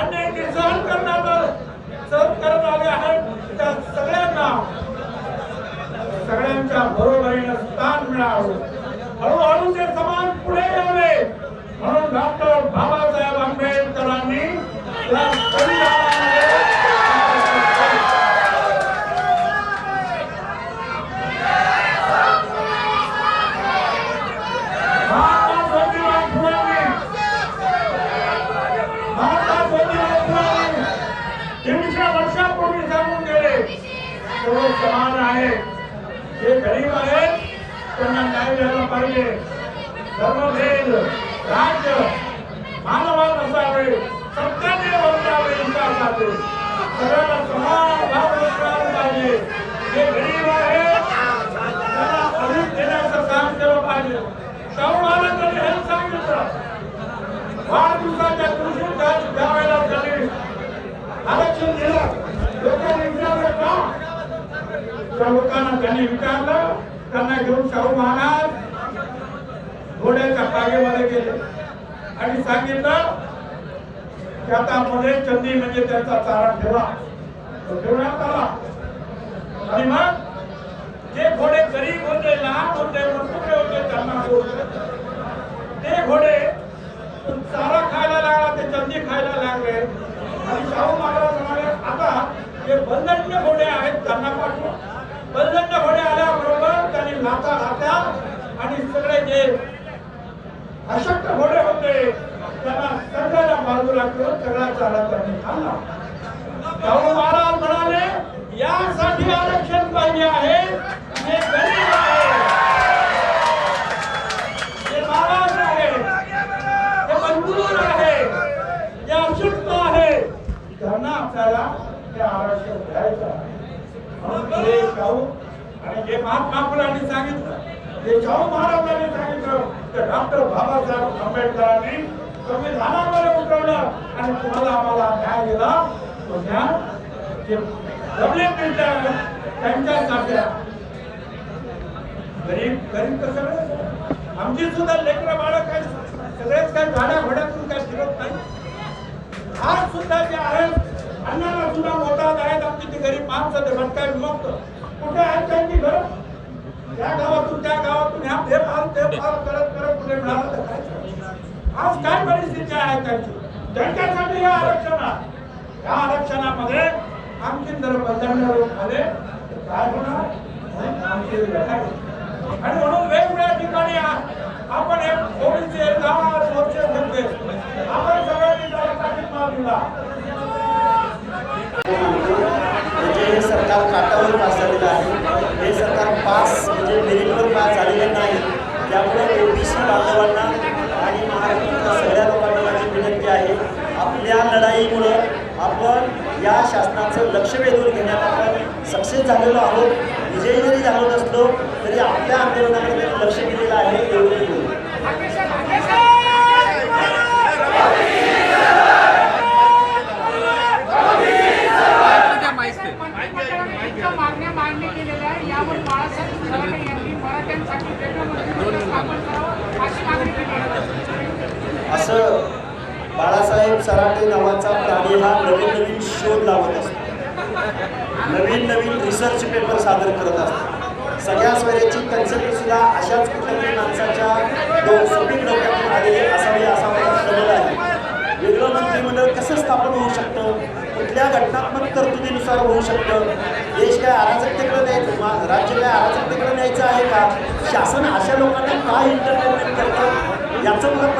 अन्याय जे सहन करणार सहन करत आले आहेत त्या सगळ्यांना. सगळ्यांच्या बरोबरीनं स्थान मिळावं. हळूहळू ते समाज पुढे यावे म्हणून डॉक्टर बाबासाहेब आंबेडकरांनी या संविधानामध्ये महात्मा ज्योतिबा फुलेंनी महात्मा ज्योतिबा फुलेंनी दीडशे वर्षापूर्वी सांगून गेले सर्व समान आहे जे गरीब आहेत त्यांना न्याय द्यायला पाहिजे धर्मभेद राज्य मानवात असावे सत्याने वर्तावे विकासाचे सगळ्यांना समान भाव मिळाला पाहिजे जे गरीब आहेत त्यांना अधिक देण्याचं काम केलं पाहिजे शाहू महाराजांनी हे सांगितलं वाढदिवसाच्या दिवशी त्या त्यावेळेला त्यांनी आरक्षण दिलं लोकांनी विचारलं का त्या लोकांना त्यांनी विचारलं त्यांना घेऊन शाहू महाराज घोड्याच्या बागेमध्ये गेले. आणि सांगितलं की आता मध्ये चंदी म्हणजे त्यांचा चारा ठेवा. तो ठेवण्यात आला. आणि मग जे घोडे गरीब होते लहान होते मजबुरे होते त्यांना ते घोडे चारा खायला लागला ते चंदी खायला लागले. आणि शाहू महाराज म्हणाले आता जे बंधनचे घोडे आहेत त्यांना पाठवा. बंधनचे घोडे आल्याबरोबर त्यांनी लाथा घातल्या आणि सगळे जे अशक्त घोडे होते त्यांना सगळ्याला बाजूला करून सगळा चाला त्यांनी खाल्ला. शाहू महाराज म्हणाले यासाठी आरक्षण पाहिजे आहे जे गरीब आहे. जे नाराज आहे जे मजबूर आहे जे अशक्त आहे. त्यांना आपल्याला ते आरक्षण द्यायचं आहे. म्हणून शाहू आणि जे महात्मा फुलांनी सांगितलं जे शाहू महाराजांनी सांगितलं ते डॉक्टर बाबासाहेब आंबेडकरांनी संविधानामध्ये उतरवलं आणि तुम्हाला आम्हाला न्याय दिला. तो न्याय जे दबले त्यांच्यासाठी गरीब गरीब तर सगळे आमची सुद्धा लेकरं बाळ काय सगळेच काय गाड्या घोड्यातून काय फिरत नाही. आज सुद्धा जे आहे माणसं ते भटका विमुक्त कुठे आहेत त्यांची घर? त्या गावातून त्या गावातून ह्या ते पार करत करत कुठे मिळालं तर काय? आज काय परिस्थिती आहे त्यांची? त्यांच्यासाठी हे आरक्षण. आहे या आरक्षणामध्ये आणखी जर बदलणे लोक आले तर काय होणार? आमची. आणि म्हणून वेगवेगळ्या ठिकाणी आपण ओबीसी दहा वर्ष घेतले आपण सगळ्यांनी त्याला पाठिंबा दिला म्हणजे हे सरकार काटावर पास झालेलं आहे हे सरकार पास म्हणजे मेरिटवर पास झालेलं नाही त्यामुळे ओबीसी बांधवांना आणि महाराष्ट्रातल्या सगळ्या लोकांना माझी विनंती आहे आपल्या लढाईमुळं आपण या शासनाचं लक्ष वेधून घेण्यात आपण सक्सेस झालेलो आहोत विजयी जरी झालो नसलो तरी आपल्या आंदोलनाकडे लक्ष दिलेलं आहे एवढं आहे असं बाळासाहेब सराटे नावाचा प्राणी हा नवीन नवीन शोध लावत असतो. नवीन नवीन रिसर्च पेपर सादर करत असतो. सगळ्या स्वराची कन्सेप्ट सुद्धा अशाच कुठल्यातरी माणसाच्या डो सपीक डोक्यातून आलेली असावे असा माझा समज आहे वेगळं मंत्रिमंडळ कसं स्थापन होऊ शकतं? कुठल्या घटनात्मक तरतुदीनुसार होऊ शकतं? देश काय अराजकतेकडे न्यायचं? राज्य काय अराजकतेकडे न्यायचं आहे का? शासन अशा लोकांना काय इंटरटेनमेंट करतं? याचं मला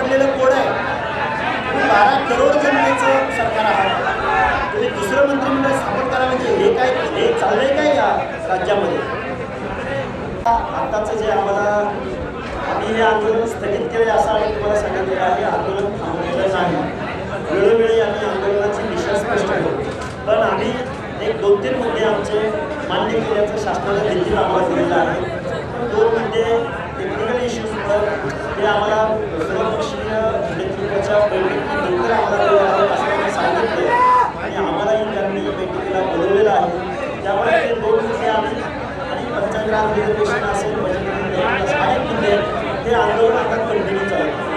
हे चाललंय काय या राज्यामध्ये? आत्ताचं जे आम्हाला आम्ही हे आंदोलन स्थगित केले असं आम्ही तुम्हाला सांगितलेलं आहे. आंदोलन थांबलेलं नाही वेळोवेळी आम्ही आंदोलनाची दिशा स्पष्ट करतो. पण आम्ही एक दोन तीन मुद्दे आमचे मान्य केल्याचं शासनाने देखील आम्हाला दिलेलं आहे. दोन म्हणजे टेक्निकल इश्यूजवर ते आम्हाला सर्वपक्षीय नेतृत्वाच्या बैठकीनंतर आम्हाला वेळ आहे असं आम्ही सांगितलं आणि आम्हालाही त्यांनी बैठकीला बोलवलेलं आहे. त्यामुळे दोन मुद्दे आम्ही आणि पंचायत राज रिझर्वेशन असेल बजेट अनेक मुद्दे हे आंदोलन आता कंटिन्यू चालू